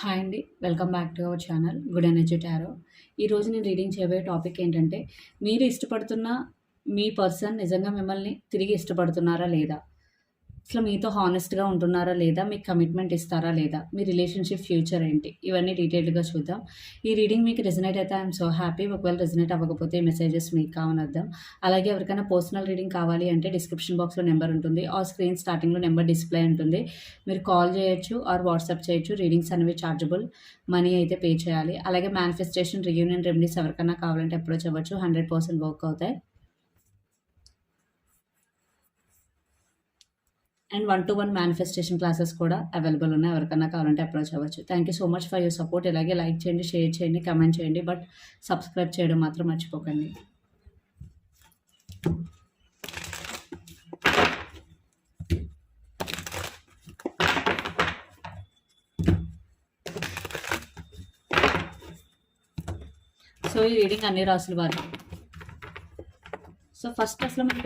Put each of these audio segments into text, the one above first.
Hi అండి. Welcome back to our channel good energy tarot. ఈరోజు నేను రీడింగ్ చేయబోయే టాపిక్ ఏంటంటే మీరు ఇష్టపడుతున్న మీ పర్సన్ నిజంగా మిమ్మల్ని తిరిగి ఇష్టపడుతున్నారా లేదా? అసలు మీతో హానెస్ట్గా ఉంటున్నారా లేదా? మీకు కమిట్మెంట్ ఇస్తారా లేదా? మీ రిలేషన్షిప్ ఫ్యూచర్ ఏంటి? ఇవన్నీ డీటెయిల్డ్గా చూద్దాం. ఈ రీడింగ్ మీకు రెజనేట్ అయితే ఐఎమ్ సో హ్యాపీ ఒకవేళ రెజనేట్ అవ్వకపోతే మెసేజెస్ మీకు కావనద్దాం అలాగే ఎవరికైనా పర్సనల్ రీడింగ్ కావాలి అంటే డిస్క్రిప్షన్ బాక్స్లో నెంబర్ ఉంటుంది. ఆ స్క్రీన్ స్టార్టింగ్లో నెంబర్ డిస్ప్లే ఉంటుంది. మీరు కాల్ చేయొచ్చు ఆర్ వాట్సాప్ చేయొచ్చు. రీడింగ్స్ అనేవి చార్జబుల్ మనీ అయితే పే చేయాలి. అలాగే మేనిఫెస్టేషన్ రియూనియన్ రెమెడీస్ ఎవరికైనా కావాలంటే అప్రోచ్ అవ్వచ్చు. హండ్రెడ్ పర్సెంట్ వర్క్ అవుతాయి. And one to one manifestation classes కూడా అవైలబుల్ ఉన్నాయి. ఎవరికైనా కావాలంటే అప్రోచ్ అవ్వచ్చు. Thank you so much for your support ఇలాగే లైక్ చేయండి షేర్ చేయండి కమెంట్ చేయండి బట్ సబ్స్క్రైబ్ చేయడం మాత్రం మర్చిపోకండి. సో ఈ రీడింగ్ అన్ని రాసులు వారు. సో ఫస్ట్ అసలు మీ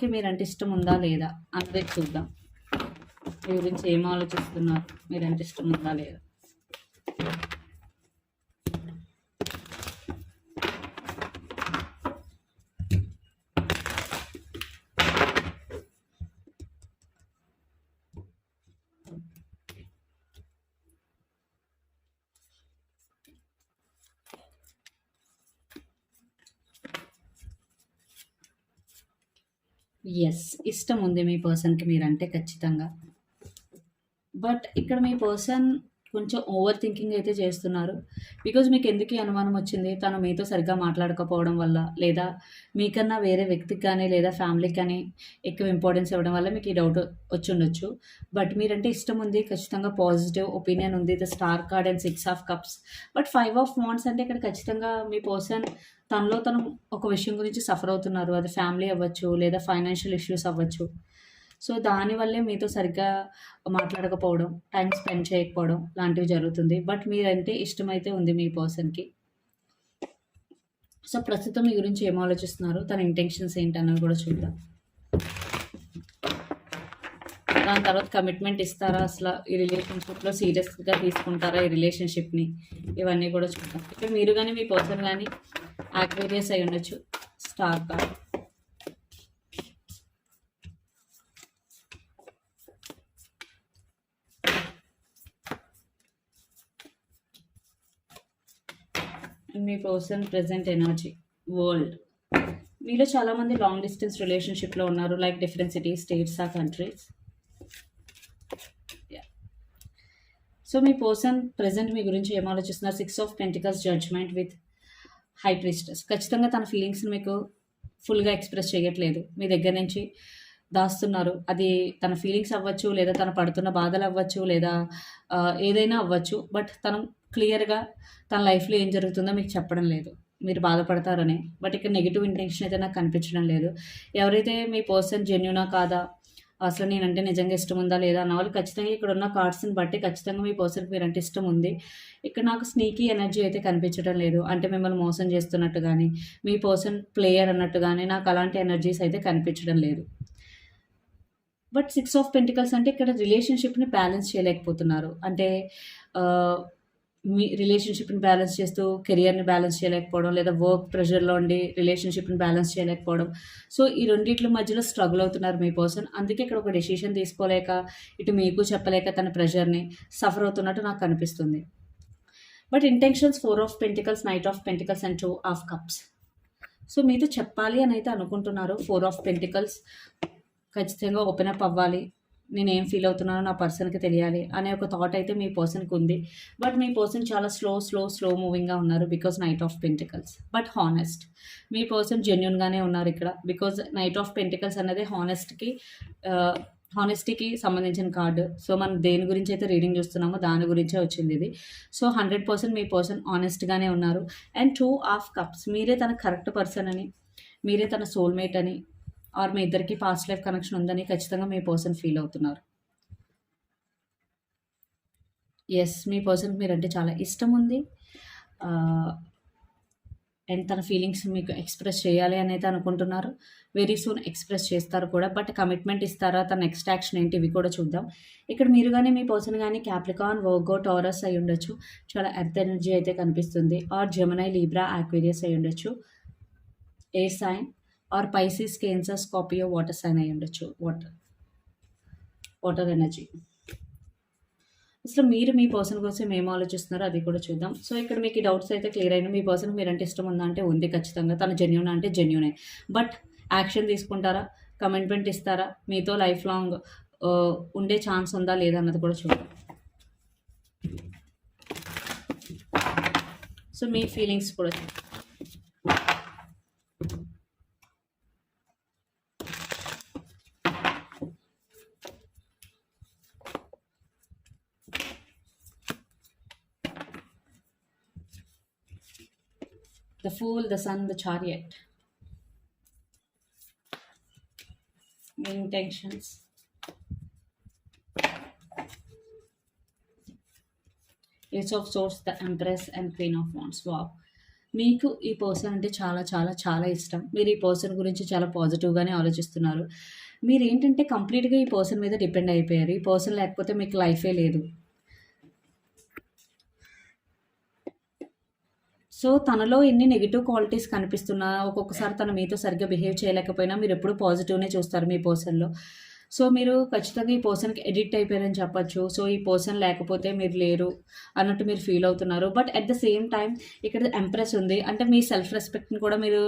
పర్సన్కి మీరంటే ఇష్టం ఉందా లేదా? అన్నది చూద్దాం. మీ గురించి ఏం ఆలోచిస్తున్నారు? మీరంటే ఇష్టం ఉందా లేదా? ఎస్ ఇష్టం ఉంది మీ పర్సన్కి మీరంటే ఖచ్చితంగా. బట్ ఇక్కడ మీ పర్సన్ కొంచెం ఓవర్ థింకింగ్ అయితే చేస్తున్నారు. బికాజ్ మీకు ఎందుకు అనుమానం వచ్చింది? తను మీతో సరిగ్గా మాట్లాడకపోవడం వల్ల లేదా మీకన్నా వేరే వ్యక్తికి కానీ లేదా ఫ్యామిలీకి కానీ ఎక్కువ ఇంపార్టెన్స్ ఇవ్వడం వల్ల మీకు ఈ డౌట్ వచ్చి ఉండొచ్చు. బట్ మీరంటే ఇష్టం ఉంది ఖచ్చితంగా పాజిటివ్ ఒపీనియన్ ఉంది the star card and six of cups but five of wands అంటే ఇక్కడ ఖచ్చితంగా మీ పర్సన్ తనలో తను ఒక విషయం గురించి సఫర్ అవుతున్నారు. అది ఫ్యామిలీ అవ్వచ్చు లేదా ఫైనాన్షియల్ ఇష్యూస్ అవ్వచ్చు. సో దానివల్లే మీతో సరిగ్గా మాట్లాడకపోవడం టైం స్పెండ్ చేయకపోవడం లాంటివి జరుగుతుంది. బట్ మీరంటే ఇష్టమైతే ఉంది మీ పర్సన్కి. సో ప్రస్తుతం మీ గురించి ఏం ఆలోచిస్తున్నారు? తన ఇంటెన్షన్స్ ఏంటన్నది కూడా చూద్దాం. దాని తర్వాత కమిట్మెంట్ ఇస్తారా? అసలు ఈ రిలేషన్షిప్లో సీరియస్గా తీసుకుంటారా? ఈ రిలేషన్షిప్ని? ఇవన్నీ కూడా చూద్దాం. ఇప్పుడు మీరు కానీ మీ పర్సన్ కానీ యాక్వేరియస్ అయి ఉండొచ్చు స్టార్ కార్డ్ మీ పర్సన్ ప్రజెంట్ ఎనర్జీ వరల్డ్ మీలో చాలామంది లాంగ్ డిస్టెన్స్ రిలేషన్షిప్లో ఉన్నారు లైక్ డిఫరెంట్ సిటీస్ స్టేట్స్ ఆ కంట్రీస్ సో మీ పర్సన్ ప్రజెంట్ మీ గురించి ఏం ఆలోచిస్తున్నారు? Six of pentacles judgement with high priestess ఖచ్చితంగా తన ఫీలింగ్స్ని మీకు ఫుల్గా ఎక్స్ప్రెస్ చేయట్లేదు. మీ దగ్గర నుంచి దాస్తున్నారు. అది తన ఫీలింగ్స్ అవ్వచ్చు లేదా తన పడుతున్న బాధలు అవ్వచ్చు లేదా ఏదైనా అవ్వచ్చు బట్ తను క్లియర్గా తన లైఫ్లో ఏం జరుగుతుందో మీకు చెప్పడం లేదు. మీరు బాధపడతారని. బట్ ఇక్కడ నెగిటివ్ ఇంటెన్షన్ అయితే నాకు కనిపించడం లేదు. ఎవరైతే మీ పర్సన్ జెన్యునా కాదా? అసలు నేనంటే నిజంగా ఇష్టం ఉందా లేదా అన్న వాళ్ళు ఖచ్చితంగా ఇక్కడ ఉన్న కార్డ్స్ని బట్టి ఖచ్చితంగా మీ పర్సన్కి మీరంటే ఇష్టం ఉంది. ఇక్కడ నాకు స్నీకీ ఎనర్జీ అయితే కనిపించడం లేదు. అంటే మిమ్మల్ని మోసం చేస్తున్నట్టు కానీ మీ పర్సన్ ప్లేయర్ అన్నట్టు కానీ నాకు అలాంటి ఎనర్జీస్ అయితే కనిపించడం లేదు. బట్ సిక్స్ ఆఫ్ పెంటికల్స్ అంటే ఇక్కడ రిలేషన్షిప్ని బ్యాలెన్స్ చేయలేకపోతున్నారు. అంటే మీ రిలేషన్షిప్ని బ్యాలెన్స్ చేస్తూ కెరియర్ని బ్యాలెన్స్ చేయలేకపోవడం లేదా వర్క్ ప్రెషర్లో ఉండి రిలేషన్షిప్ని బ్యాలెన్స్ చేయలేకపోవడం. సో ఈ రెండింటి మధ్యలో స్ట్రగుల్ అవుతున్నారు మీ పర్సన్ అందుకే ఇక్కడ ఒక డెసిషన్ తీసుకోలేక ఇటు మీకు చెప్పలేక తన ప్రెషర్ని సఫర్ అవుతున్నట్టు నాకు కనిపిస్తుంది but intentions four of pentacles knight of pentacles and two of cups so మీతో చెప్పాలి అని అయితే అనుకుంటున్నారు. ఫోర్ ఆఫ్ పెంటికల్స్ ఖచ్చితంగా ఓపెన్ అప్ అవ్వాలి. నేను ఏం ఫీల్ అవుతున్నానో నా పర్సన్కి తెలియాలి అనే ఒక థాట్ అయితే మీ పర్సన్కి ఉంది. బట్ మీ పర్సన్ చాలా స్లో స్లో స్లో మూవింగ్గా ఉన్నారు because knight of pentacles but honest me person జెన్యున్గానే ఉన్నారు ఇక్కడ బికాజ్ నైట్ ఆఫ్ పెంటికల్స్ అనేది హానెస్ట్కి హానెస్టీకి సంబంధించిన కార్డు సో మనం దేని గురించి అయితే రీడింగ్ చూస్తున్నామో దాని గురించే వచ్చింది ఇది. సో హండ్రెడ్ పర్సెంట్ మీ పర్సన్ ఆనెస్ట్గానే ఉన్నారు. అండ్ టూ ఆఫ్ కప్స్ మీరే తన కరెక్ట్ పర్సన్ అని మీరే తన సోల్మేట్ అని ఆర్ మీ ఇద్దరికి పాస్ట్ లైఫ్ కనెక్షన్ ఉందని ఖచ్చితంగా మీ పర్సన్ ఫీల్ అవుతున్నారు. ఎస్ మీ పర్సన్ మీరంటే చాలా ఇష్టం ఉంది. అండ్ తన ఫీలింగ్స్ మీకు ఎక్స్ప్రెస్ చేయాలి అనేది అనుకుంటున్నారు. వెరీ సూన్ ఎక్స్ప్రెస్ చేస్తారు కూడా బట్ కమిట్మెంట్ ఇస్తారా? తన నెక్స్ట్ యాక్షన్ ఏంటి? ఇవి కూడా చూద్దాం. ఇక్కడ మీరు కానీ మీ పర్సన్ కానీ క్యాప్లికాన్ వర్గో టారస్ అయి ఉండొచ్చు. చాలా ఎర్త్ ఎనర్జీ అయితే కనిపిస్తుంది. ఆర్ జెమనై లీబ్రా ఆక్వేరియస్ అయి ఉండొచ్చు. Air sign or Pisces Cancer Scorpio water sign అయి ఉండొచ్చు. వాటర్. Water energy. అసలు మీరు మీ పర్సన్ కోసం ఏం ఆలోచిస్తున్నారో అది కూడా చూద్దాం. సో ఇక్కడ మీకు ఈ డౌట్స్ అయితే క్లియర్ అయినా మీ పర్సన్ మీరంటే ఇష్టం ఉందా అంటే ఉంది ఖచ్చితంగా. తన జెన్యున్ అంటే జెన్యునే. బట్ యాక్షన్ తీసుకుంటారా? కమిట్మెంట్ ఇస్తారా? మీతో లైఫ్ లాంగ్ ఉండే ఛాన్స్ ఉందా లేదా అన్నది కూడా చూద్దాం. సో మీ ఫీలింగ్స్ కూడా చూద్దాం. Fool, the sun, the chariot. Your intentions. Ace of Swords, the Empress, and Queen of Wands. Wow. మీకు ఈ పర్సన్ అంటే చాలా చాలా చాలా ఇష్టం మీరు ఈ పర్సన్ గురించి చాలా పాజిటివ్గానే ఆలోచిస్తున్నారు మీరు ఏంటంటే కంప్లీట్గా ఈ పర్సన్ మీద డిపెండ్ అయిపోయారు ఈ పర్సన్ లేకపోతే మీకు లైఫే లేదు సో తనలో ఎన్ని నెగిటివ్ క్వాలిటీస్ కనిపిస్తున్నా ఒక్కొక్కసారి తను మీతో సరిగ్గా బిహేవ్ చేయలేకపోయినా మీరు ఎప్పుడు పాజిటివ్నే చూస్తారు మీ పర్సన్లో సో మీరు ఖచ్చితంగా ఈ పర్సన్కి ఎడిక్ట్ అయిపోయారని చెప్పచ్చు. సో ఈ పర్సన్ లేకపోతే మీరు లేరు అన్నట్టు మీరు ఫీల్ అవుతున్నారు. But at the same time ఇక్కడ ఎంప్రెస్ ఉంది. అంటే మీ సెల్ఫ్ రెస్పెక్ట్ని కూడా మీరు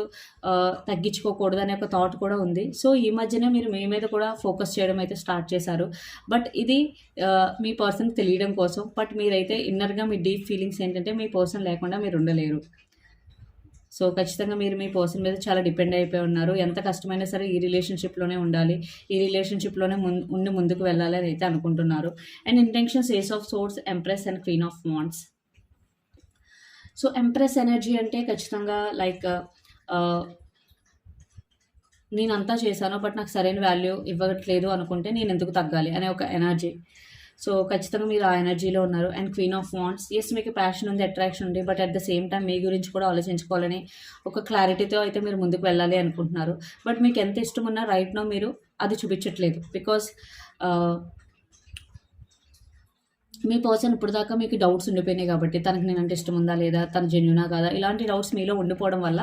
తగ్గించుకోకూడదు అనే ఒక థాట్ కూడా ఉంది. సో ఈ మధ్యనే మీరు మీ మీద కూడా ఫోకస్ చేయడం అయితే స్టార్ట్ చేశారు. బట్ ఇది మీ పర్సన్కి తెలియడం కోసం. బట్ మీరైతే ఇన్నర్గా మీ డీప్ ఫీలింగ్స్ ఏంటంటే మీ పర్సన్ లేకుండా మీరు ఉండలేరు. సో ఖచ్చితంగా మీరు మీ పర్సన్ మీద చాలా డిపెండ్ అయిపోయి ఉన్నారు. ఎంత కష్టమైనా సరే ఈ రిలేషన్షిప్లోనే ఉండాలి. ఈ రిలేషన్షిప్లోనే ముందు ఉండి ముందుకు వెళ్ళాలి అని అయితే అనుకుంటున్నారు. And intentions ace of swords empress and queen of wands so empress energy అంటే ఖచ్చితంగా లైక్ నేను అంతా చేశాను బట్ నాకు సరైన వాల్యూ ఇవ్వట్లేదు అనుకుంటే నేను ఎందుకు తగ్గాలి అనే ఒక ఎనర్జీ సో ఖచ్చితంగా మీరు ఆ ఎనర్జీలో ఉన్నారు. And queen of wands. Yes మీకు ప్యాషన్ ఉంది అట్రాక్షన్ ఉంది but at the same time మీ గురించి కూడా ఆలోచించుకోవాలని ఒక క్లారిటీతో అయితే మీరు ముందుకు వెళ్ళాలి అనుకుంటున్నారు. బట్ మీకు ఎంత ఇష్టం ఉన్నా రైట్నో మీరు అది చూపించట్లేదు. బికాస్ మీ పర్సన్ ఇప్పుడు దాకా మీకు డౌట్స్ ఉండిపోయినాయి కాబట్టి తనకి నేనంటే ఇష్టం ఉందా లేదా తన జెన్యునా కాదా ఇలాంటి డౌట్స్ మీలో ఉండిపోవడం వల్ల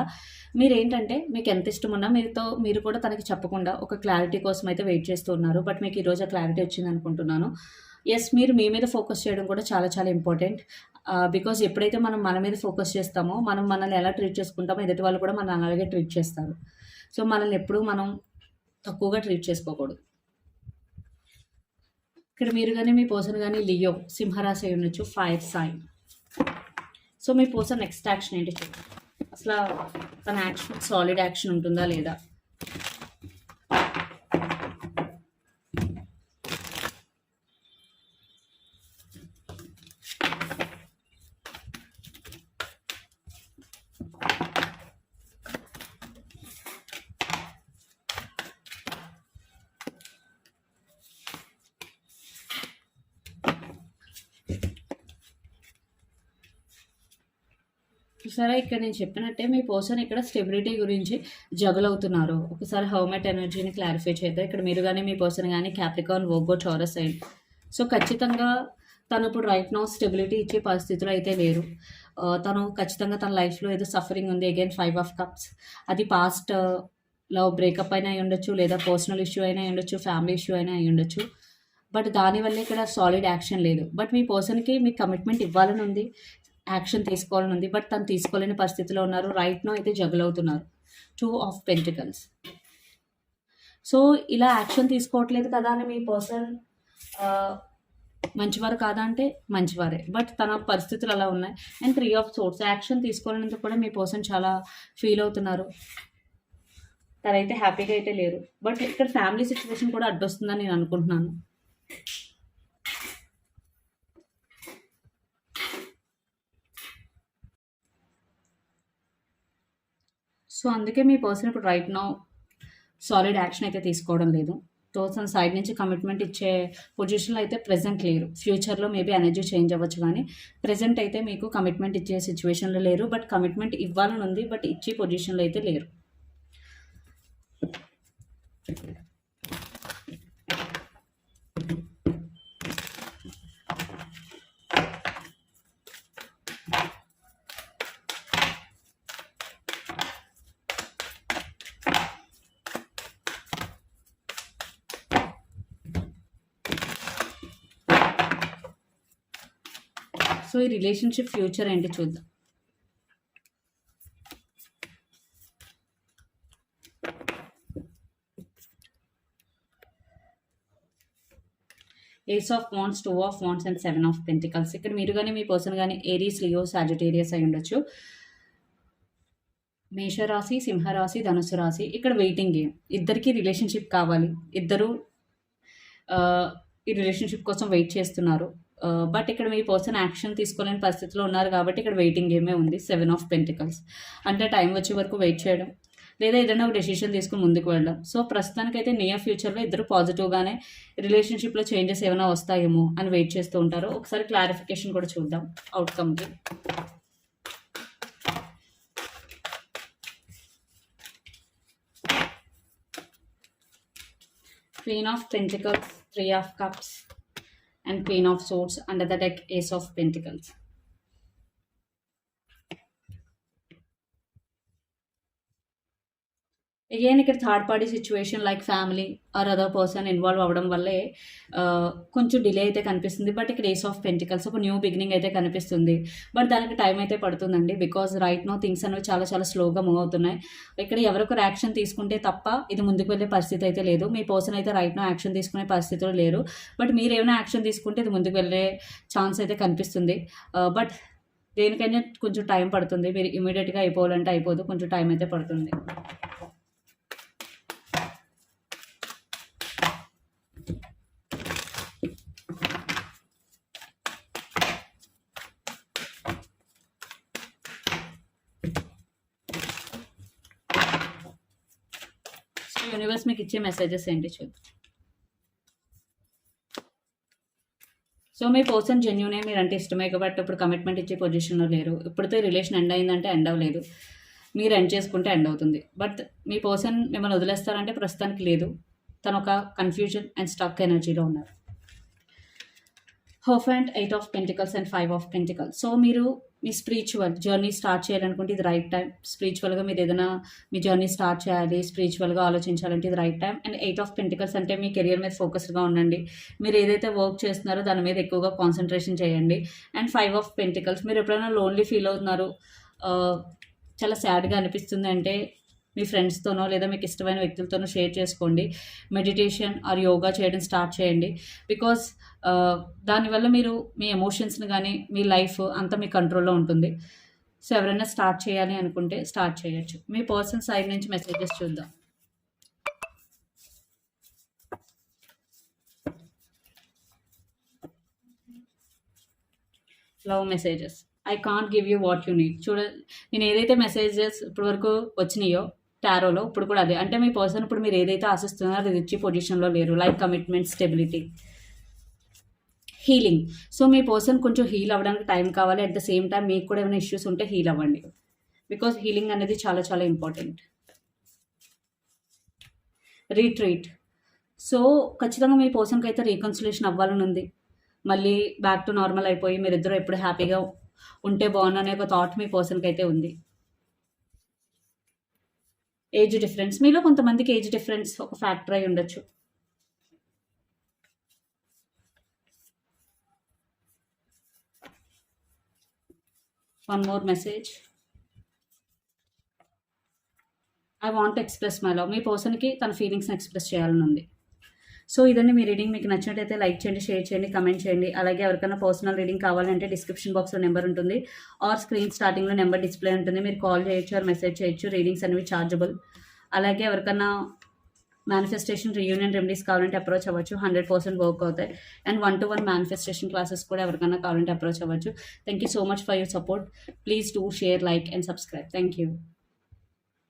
మీరు ఏంటంటే మీకు ఎంత ఇష్టం ఉన్నా మీతో మీరు కూడా తనకి చెప్పకుండా ఒక క్లారిటీ కోసం అయితే వెయిట్ చేస్తూ ఉన్నారు. బట్ మీకు ఈరోజు ఆ క్లారిటీ వచ్చింది అనుకుంటున్నాను. ఎస్ మీరు మీ మీద ఫోకస్ చేయడం కూడా చాలా చాలా ఇంపార్టెంట్ బికాజ్ uh, ఎప్పుడైతే మనం మన మీద ఫోకస్ చేస్తామో మనం మనల్ని ఎలా ట్రీట్ చేసుకుంటామో ఎదుటి వాళ్ళు కూడా మనల్ని అలాగే ట్రీట్ చేస్తారు. సో మనల్ని ఎప్పుడూ మనం తక్కువగా ట్రీట్ చేసుకోకూడదు. ఇక్కడ మీరు కానీ మీ పర్సన్ కానీ లియో సింహరాశి అయి ఉండొచ్చు. ఫైర్ సైన్ సో మీ పర్సన్ నెక్స్ట్ యాక్షన్ ఏంటి చూడండి అసలు తన యాక్షన్ సాలిడ్ యాక్షన్ ఉంటుందా లేదా? చూసారా ఇక్కడ నేను చెప్పినట్టే మీ పర్సన్ ఇక్కడ స్టెబిలిటీ గురించి జగల్ అవుతున్నారు. ఒకసారి హౌమెట్ ఎనర్జీని క్లారిఫై చేద్దాం. ఇక్కడ మీరు కానీ మీ పర్సన్ కానీ క్యాప్రికాన్ వోగో చౌరస్ అయింది సో ఖచ్చితంగా తను ఇప్పుడు రైట్ నౌ స్టెబిలిటీ ఇచ్చే పరిస్థితిలో అయితే లేరు. తను ఖచ్చితంగా తన లైఫ్లో ఏదో సఫరింగ్ ఉంది. అగైన్ ఫైవ్ ఆఫ్ కప్స్ అది పాస్ట్లో బ్రేకప్ అయినా అయి ఉండొచ్చు లేదా పర్సనల్ ఇష్యూ అయినా అయి ఉండొచ్చు ఫ్యామిలీ ఇష్యూ అయినా అయి ఉండొచ్చు. బట్ దానివల్ల ఇక్కడ సాలిడ్ యాక్షన్ లేదు. బట్ మీ పర్సన్కి మీ కమిట్మెంట్ ఇవ్వాలని ఉంది. యాక్షన్ తీసుకోవాలని ఉంది బట్ తను తీసుకోలేని పరిస్థితిలో ఉన్నారు. రైట్ నో అయితే జగల్ అవుతున్నారు. టూ ఆఫ్ పెంటికల్స్ సో ఇలా యాక్షన్ తీసుకోవట్లేదు కదా అని మీ పర్సన్ మంచివారు కాదా అంటే మంచివారే. బట్ తన పరిస్థితులు అలా ఉన్నాయి. And three of swords action తీసుకోలేనంత కూడా మీ పర్సన్ చాలా ఫీల్ అవుతున్నారు. తనైతే హ్యాపీగా అయితే లేరు. బట్ ఇక్కడ ఫ్యామిలీ సిచ్యువేషన్ కూడా అడ్డొస్తుందని నేను అనుకుంటున్నాను. సో అందుకే మీ పర్సన్ ఇప్పుడు రైట్ నౌ సాలిడ్ యాక్షన్ అయితే తీసుకోవడం లేదు. తన సైడ్ నుంచి కమిట్మెంట్ ఇచ్చే పొజిషన్లో అయితే ప్రజెంట్ లేరు. ఫ్యూచర్లో మేబీ ఎనర్జీ చేంజ్ అవ్వచ్చు కానీ ప్రజెంట్ అయితే మీకు కమిట్మెంట్ ఇచ్చే సిచ్యువేషన్లో లేరు. బట్ కమిట్మెంట్ ఇవ్వాలని ఉంది బట్ ఇచ్చే పొజిషన్లో అయితే లేరు. ఈ రిలేషన్షిప్ ఫ్యూచర్ ఏంటి చూద్దాం. Ace of wands two of wands and seven of pentacles ఇక్కడ మీరు కానీ మీ పర్సన్ కానీ ఏరీస్ లియో సాజిటేరియస్ అయి ఉండొచ్చు. మేషరాశి సింహరాశి ధనుసు రాశి ఇక్కడ వెయిటింగ్ గేమ్ ఇద్దరికి రిలేషన్షిప్ కావాలి. ఇద్దరు ఈ రిలేషన్షిప్ కోసం వెయిట్ చేస్తున్నారు. బట్ ఇక్కడ మీ పర్సన్ యాక్షన్ తీసుకోలేని పరిస్థితిలో ఉన్నారు కాబట్టి ఇక్కడ వెయిటింగ్ గేమే ఉంది. సెవెన్ ఆఫ్ పెంటికల్స్ అంటే టైం వచ్చే వరకు వెయిట్ చేయడం. లేదా ఏదైనా ఒక డెసిషన్ తీసుకుని ముందుకు వెళ్ళడం. సో ప్రస్తుతానికైతే నియర్ ఫ్యూచర్లో ఇద్దరు పాజిటివ్గానే రిలేషన్షిప్లో చేంజెస్ ఏమైనా వస్తాయేమో అని వెయిట్ చేస్తూ ఉంటారు. ఒకసారి క్లారిఫికేషన్ కూడా చూద్దాం. అవుట్కమ్కి queen of pentacles three of cups and Queen of Swords. Under the deck, Ace of Pentacles. Again ఇక్కడ third party situation like family or other person involve అవ్వడం వల్లే కొంచెం డిలే అయితే కనిపిస్తుంది. బట్ ఇక్కడ ఏస్ ఆఫ్ పెంటికల్స్ ఒక new beginning అయితే కనిపిస్తుంది. బట్ దానికి టైం అయితే పడుతుందండి బికాజ్ రైట్ నో థింగ్స్ అనేవి చాలా చాలా స్లోగా మూవ్ అవుతున్నాయి. ఇక్కడ ఎవరొకరు యాక్షన్ తీసుకుంటే తప్ప ఇది ముందుకు వెళ్ళే పరిస్థితి అయితే లేదు. మీ పర్సన్ అయితే రైట్ నో యాక్షన్ తీసుకునే పరిస్థితిలో లేరు. బట్ మీరు ఏమైనా యాక్షన్ తీసుకుంటే ఇది ముందుకు వెళ్ళే ఛాన్స్ అయితే కనిపిస్తుంది. బట్ దేనికైనా కొంచెం టైం పడుతుంది. మీరు ఇమీడియట్గా అయిపోవాలంటే అయిపోదు. కొంచెం టైం అయితే పడుతుంది సో యూనివర్స్ మీకు ఇచ్చే మెసేజెస్ ఏంటి చూద్దాం సో మీ పర్సన్ జెన్యునే మీరు అంటే ఇష్టమే కాబట్టి ఇప్పుడు కమిట్మెంట్ ఇచ్చే పొజిషన్లో లేరు. ఇప్పుడుతో రిలేషన్ ఎండ్ అయిందంటే ఎండ్ అవ్వలేదు. మీరు ఎండ్ చేసుకుంటే ఎండ్ అవుతుంది. బట్ మీ పర్సన్ మిమ్మల్ని వదిలేస్తారంటే ప్రస్తుతానికి లేదు. తను ఒక కన్ఫ్యూజన్ అండ్ స్టక్ ఎనర్జీలో ఉన్నారు. Hope and eight of pentacles and five of pentacles so మీరు మీ స్పిరిచువల్ జర్నీ స్టార్ట్ చేయాలనుకుంటే ఇది రైట్ టైం స్పిరిచువల్గా మీరు ఏదైనా మీ జర్నీ స్టార్ట్ చేయాలి స్పిరిచువల్గా ఆలోచించాలంటే ఇది right time and eight of pentacles అంటే మీ కెరియర్ మీద ఫోకస్డ్గా ఉండండి. మీరు ఏదైతే వర్క్ చేస్తున్నారో దాని మీద ఎక్కువగా కాన్సన్ట్రేషన్ చేయండి. అండ్ ఫైవ్ ఆఫ్ పెంటికల్స్ మీరు ఎప్పుడైనా లోన్లీ ఫీల్ అవుతున్నారు uh, చాలా సాడ్గా అనిపిస్తుంది అంటే మీ ఫ్రెండ్స్తోనో లేదా మీకు ఇష్టమైన వ్యక్తులతోనో షేర్ చేసుకోండి. మెడిటేషన్ ఆర్ యోగా చేయడం స్టార్ట్ చేయండి. బికాస్ దానివల్ల మీరు మీ ఎమోషన్స్ని కానీ మీ లైఫ్ అంతా మీ కంట్రోల్లో ఉంటుంది. సో ఎవరైనా స్టార్ట్ చేయాలి అనుకుంటే స్టార్ట్ చేయొచ్చు. మీ పర్సన్ సైడ్ నుంచి మెసేజెస్ చూద్దాం. Love messages. I can't give you what you need. చూడ నేను ఏదైతే మెసేజెస్ ఇప్పటివరకు వచ్చినాయో టారోలో ఇప్పుడు కూడా అదే. అంటే మీ పర్సన్ ఇప్పుడు మీరు ఏదైతే ఆశిస్తున్నారో అది ఇచ్చి పొజిషన్లో లేరు. Like commitment stability healing. So మీ పర్సన్ కొంచెం హీల్ అవ్వడానికి టైం కావాలి. అట్ ద సేమ్ టైం మీకు కూడా ఏమైనా ఇష్యూస్ ఉంటే హీల్ అవ్వండి. బికాస్ హీలింగ్ అనేది చాలా చాలా ఇంపార్టెంట్. రీట్రీట్. సో ఖచ్చితంగా మీ పర్సన్కి అయితే రీకన్సిలేషన్ అవ్వాలని ఉంది. మళ్ళీ బ్యాక్ టు నార్మల్ అయిపోయి మీరిద్దరూ ఎప్పుడు హ్యాపీగా ఉంటే బాగుండు అనే ఒక థాట్ మీ పర్సన్కి అయితే ఉంది. Age difference. మీలో కొంతమందికి ఏజ్ డిఫరెన్స్ ఒక ఫ్యాక్టర్ అయి ఉండొచ్చు. One more message I want express my love మీ పర్సన్కి తన ఫీలింగ్స్ని ఎక్స్ప్రెస్ చేయాలని ఉంది. సో ఇదండి మీ రీడింగ్. మీకు నచ్చినట్టయితే లైక్ చేయండి షేర్ చేయండి కమెంట్ చేయండి. అలాగే ఎవరికైనా పర్సనల్ రీడింగ్ కావాలంటే డిస్క్రిప్షన్ బాక్స్లో నెంబర్ ఉంటుంది. ఆర్ స్క్రీన్ స్టార్టింగ్లో నెంబర్ డిస్ప్లే ఉంటుంది. మీరు కాల్ చేయొచ్చు ఆర్ మెసేజ్ చేయొచ్చు. రీడింగ్స్ అనేవి చార్జబుల్. అలాగే ఎవరికైనా మేనిఫెస్టేషన్ రీయూనియన్ రెమెడీస్ కావాలంటే అప్రోచ్ అవ్వచ్చు. హండ్రెడ్ పర్సెంట్ వర్క్ అవుతాయి. And one to one manifestation classes కూడా ఎవరికైనా కావాలంటే అప్రోచ్ అవ్వచ్చు. Thank you so much for your support please do share like and subscribe thank you